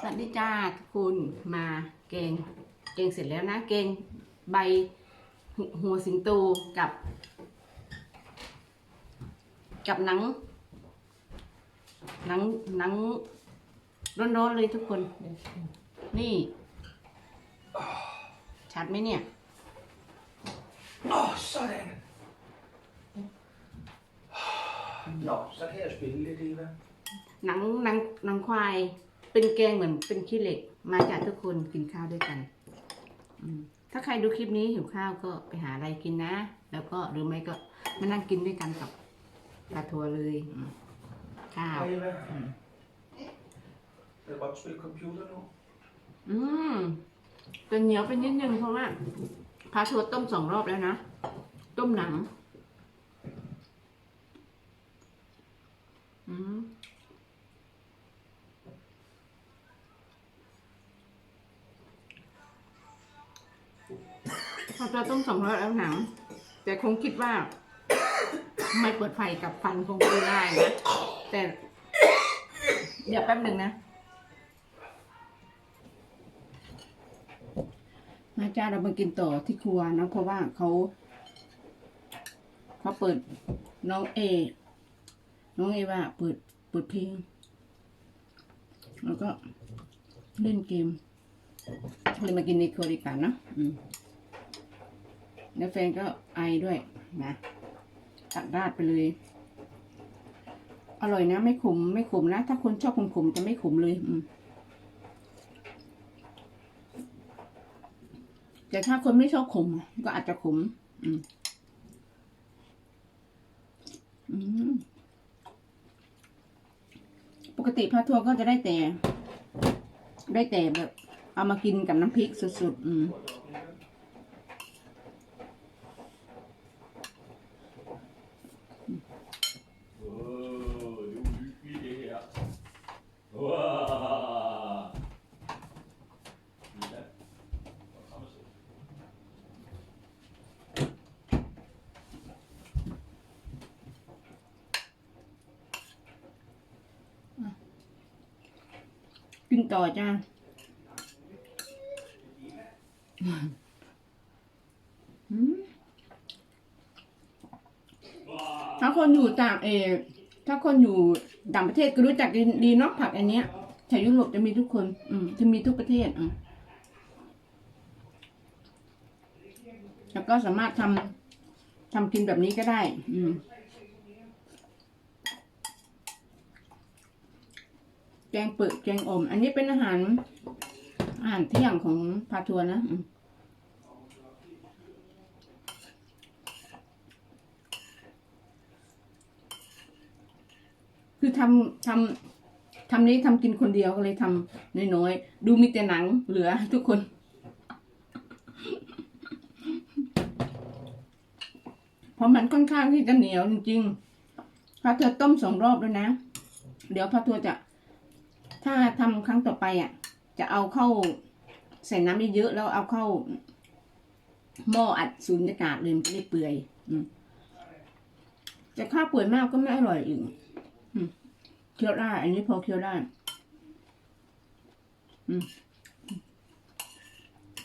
สวัสดีจ้าทุกคุณมาเกงเกงเสร็จแล้วนะเกงใบหหัวสิงโตกับ กับหนัง หนังหนังร้อนๆเลยทุกคน นี่ ชัดไหมเนี่ย Åh, sådan. Nå, så kan jeg spille lidt, Eva. หนังหนังหนังควาย เป็นแกงเหมือนเป็นขี้เหล็ก มาจากทุกคนกินข้าวด้วยกันอืมถ้าใครดูคลิปนี้หิวข้าวก็ไปหาอะไรกินนะ แล้วก็หรือไม่ก็มานั่งกินด้วยกันกับปลาทัวเลยอืมข้าว Hej, Eva. Vil du godt spille computer nu? อืมแต่เหนียวไปนิดนึงเพราะว่าพาทัวต้มสองรอบแล้วนะ ต้มหนัง อืม พาทัวต้มสองรอบแล้วหนัง แต่คงคิดว่า ไม่เปิดไฟกับฟันคงไม่ได้นะแต่ เดี๋ยวแป๊บหนึ่งนะ มาจ้าเรามากินต่อที่ครัวนะเพราะว่าเขาเขาเปิดน้องเอ น้องเอว่าเปิดเปิดเพลงแล้วก็เล่นเกมเลยมากินในครัวดีกว่าเนะอืม แล้วแฟนก็ไอด้วยนะตักราดไปเลย อร่อยนะ ไม่ขมไม่ขมนะ ถ้าคนชอบขมๆจะไม่ขมเลย อืมแต่ถ้าคนไม่ชอบขม ก็อาจจะขม อืม อืม ปกติพระทัวร์ก็จะได้แต่ ได้แต่แบบ เอามากินกับน้ำพริกสุดๆ อืม กินต่อจ้าถ้าคนอยู่ต่างเอถ้าคนอยู่ต่างประเทศก็รู้จักดีดีเนาะผักอันเนี้ยแถวยุโรปจะมีทุกคน อืมจะมีทุกประเทศอืมแล้วก็สามารถทำทำกินแบบนี้ก็ได้ อืม แกงเปิดแกงอม อันนี้เป็นอาหาร อาหารเที่ยงของพาทัวนะคือทำทำทำนี้ทำกินคนเดียวก็เลยทำน้อยๆ ดูมีแต่หนังเหลือทุกคน เพราะมันค่อนข้างที่จะเหนียวจริงๆพาทัวร์ต้มสองรอบแล้วยนะ เดี๋ยวพาทัวจะ ถ้าทำครั้งต่อไปอะ จะเอาเข้าใส่น้ำเยอะๆแล้วเอาเข้า หม้ออัดสูญญากาศเลยมันจะได้เปื่อยอืมแต่ข้าวเปื่อยมากก็ไม่อร่อยอีกเคี้ยวได้ อันนี้พอเคี้ยวได้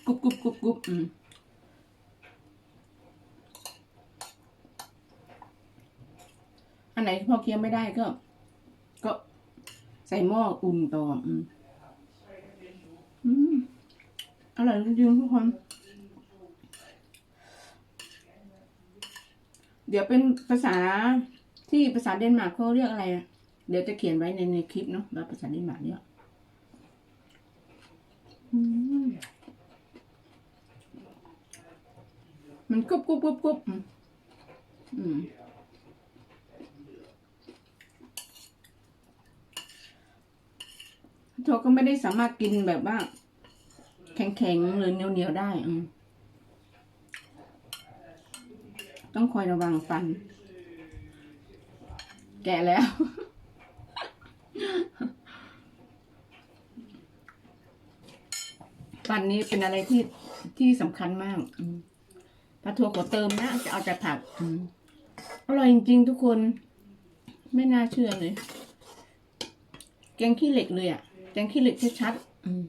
กรุบกรุบกรุบกรุบอืมอันไหนพอเคี้ยวไม่ได้ก็ ส่หม้ออุ่นต่ออืมอร่อยจริงๆทุกคน เดี๋ยวเป็นภาษาที่ภาษาเดนมาร์กเขาเรียกอะไร เดี๋ยวจะเขียนไว้ในในคลิปเนาะว่าภาษาเดนมาร์กเนี่ยมันกรุบกรุบกรุบกรุบอืมอืม เธอก็ไม่ได้สามารถกินแบบว่า แข็งๆหรือเหนียวๆได้ ต้องคอยระวังฟัน แก่แล้ว ฟันนี้เป็นอะไรที่ที่สำคัญมากปลาทัวขอเติมนะ จะเอาแต่ผักอร่อยจริงๆทุกคน ไม่น่าเชื่อเลย แกงขี้เหล็กเลยอะ แกงขี้เหล็กชัดๆอืม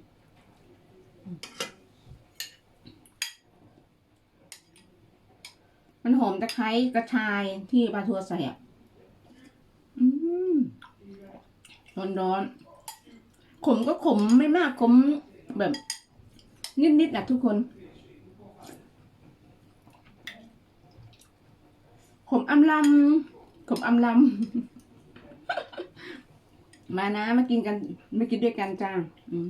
มันหอมตะไคร้กระชายที่ปลาทัวใส่อะร้อนร้อนๆขมก็ขมไม่มากขมแบบ นิดๆนะทุกคน ขมอำลำขมอำลำ มานะมากินกันมากินด้วยกันจ้าม,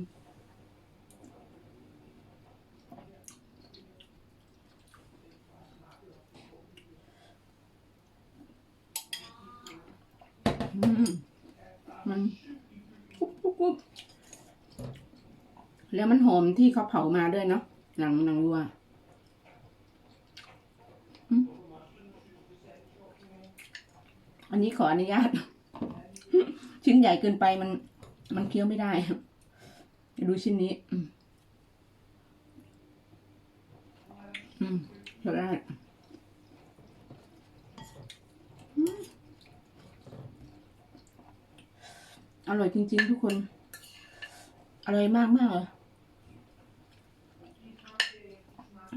มันกุ๊บกุ๊บกุ๊บแล้วมันหอมที่เขาเผามาด้วยเนาะหนังหนังวัวอันนี้ขออนุญาต ชิ้นใหญ่เกินไปมัน มันเคี้ยวไม่ได้ดูชิ้นนี้ อืมอืมเคี้ยวได้อร่อยจริง ๆ ทุกคน อร่อยมากมากเลย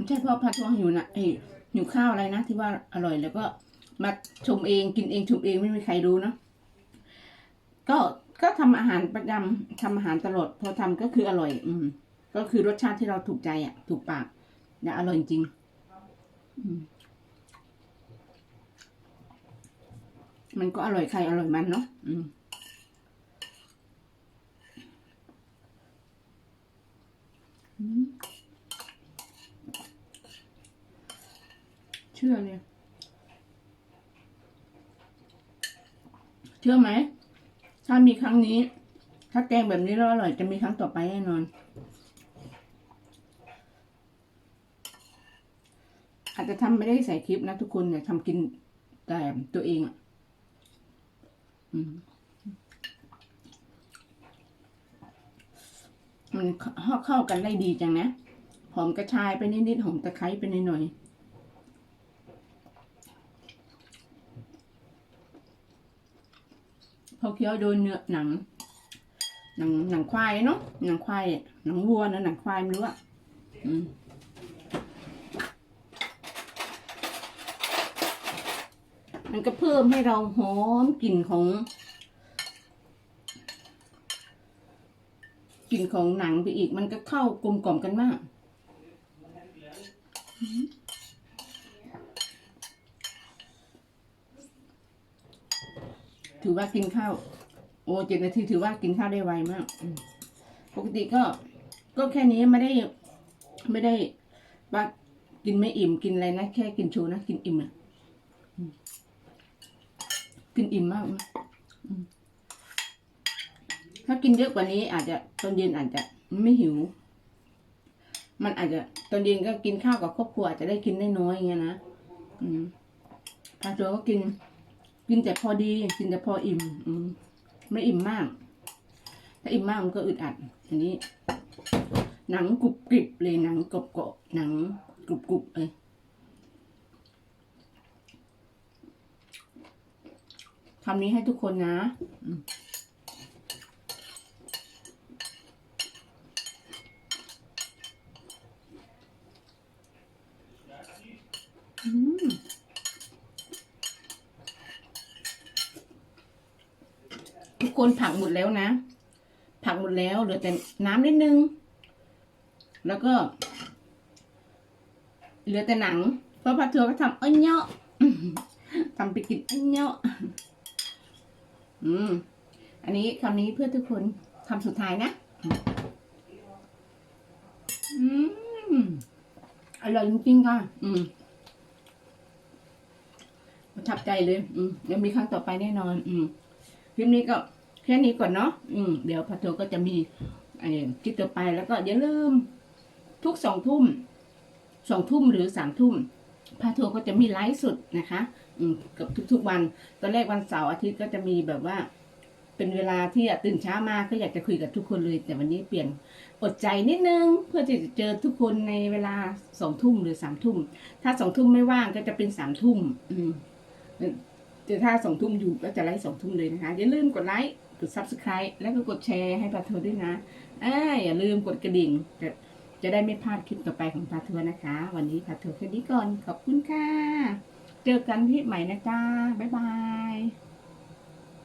ใช่เพราะพัดว่าหิวนะเอ้ยหิวข้าวอะไรนะ ที่ว่าอร่อยแล้วก็มาชมเองกินเองชมเองไม่มีใครรู้เนอะ ก็ก็ทำอาหารประจำทำอาหารตลอดพอทำก็คืออร่อย อืม ก็คือรสชาติที่เราถูกใจอะ ถูกปากและอร่อยจริงอืมมันก็อร่อยใครอร่อยมันเนาะอืมอืมเชื่อเลย เชื่อไหม ถ้ามีครั้งนี้ ถ้าแกงแบบนี้แล้วอร่อยจะมีครั้งต่อไปแน่นอน อาจจะทำไม่ได้ใส่คลิปนะทุกคนเนี่ยทำกินแต่ตัวเองอะอืมมันเข้าเข้ากันได้ดีจังนะ หอมกระชายไปนิดๆหอมตะไคร้ไปหน่อยๆ พอเคี้ยวโดนเนื้อหนัง หนังหนังควายเนาะหนังควายหนังวัวนะหนังควายไม่รู้อะอืมมันก็เพิ่มให้เราหอมกลิ่นของกลิ่นของหนังไปอีก มันก็เข้ากลมกล่อมกันมาก ถือว่ากินข้าว โอ้เจ็ดนาทีถือว่ากินข้าวได้ไวมากปกติก็ ก็แค่นี้ไม่ได้ ไม่ได้ว่ากินไม่อิ่มกินอะไรนะแค่กินชว์นะกินอิ่มอะกินอิ่มมากนะถ้ากินเยอะกว่านี้อาจจะตอนเย็นอาจจะไม่หิว มันอาจจะตอนเย็นก็กินข้าวกับครอบครัวอาจจะได้กินได้น้อยอย่างเงี้ยนะอืมถ้าตัวก็กิน กินแต่พอดี กินแต่พออิ่ม อืมไม่อิ่มมาก ถ้าอิ่มมากมันก็อึดอัดอันนี้ หนังกรุบกริบเลยหนังกรอบกรอบหนังกรุบกรุบเลยทำนี้ให้ทุกคนนะอืมอืม ทุกคนผักหมดแล้วนะ ผักหมดแล้วเหลือแต่น้ำนิดนึง แล้วก็ เหลือแต่หนัง เพราะพัทเธอก็ทำเอ้ยเนาะทำไปกินเอ้ยเนาะอืม อันนี้คำนี้เพื่อทุกคนคำสุดท้ายนะ อืม อร่อยจริงๆค่ะ อืมประทับใจเลย อืมเดี๋ยวมีครั้งต่อไปแน่นอน อืมคลิปนี้ก็ ค่นี้ก่อนเนาะอืมเดี๋ยวพัทโทก็จะมีไอ้คลิปต่อไปแล้วก็อย่าลืมทุกสองทุ่มสองทุ่มหรือสามทุ่มพาโทก็จะมีไลฟ์สดนะคะกับทุกๆวัน ตอนแรกวันเสาร์อาทิตย์ก็จะมีแบบว่า เป็นเวลาที่ตื่นเช้ามาก็อยากจะคุยกับทุกคนเลย แต่วันนี้เปลี่ยนอดใจนิดนึง เพื่อที่จะเจอทุกคนในเวลาสองทุ่มหรือสามทุ่ม ถ้าสองทุ่มไม่ว่างก็จะเป็นสามทุ่มอืมแต่ถ้าสองทุ่มอยู่ก็จะไลฟ์สองทุ่มเลยนะคะอย่าลืมกดไลค์ กด subscribe แล้วก็กดแชร์ให้พาทัวร์ด้วยนะอ่าอย่าลืมกดกระดิ่ง จะจะได้ไม่พลาดคลิปต่อไปของพาทัวร์นะคะ วันนี้พาทัวร์แค่นี้ก่อน ขอบคุณค่ะ เจอกันที่ใหม่นะจ้าบ๊ายบาย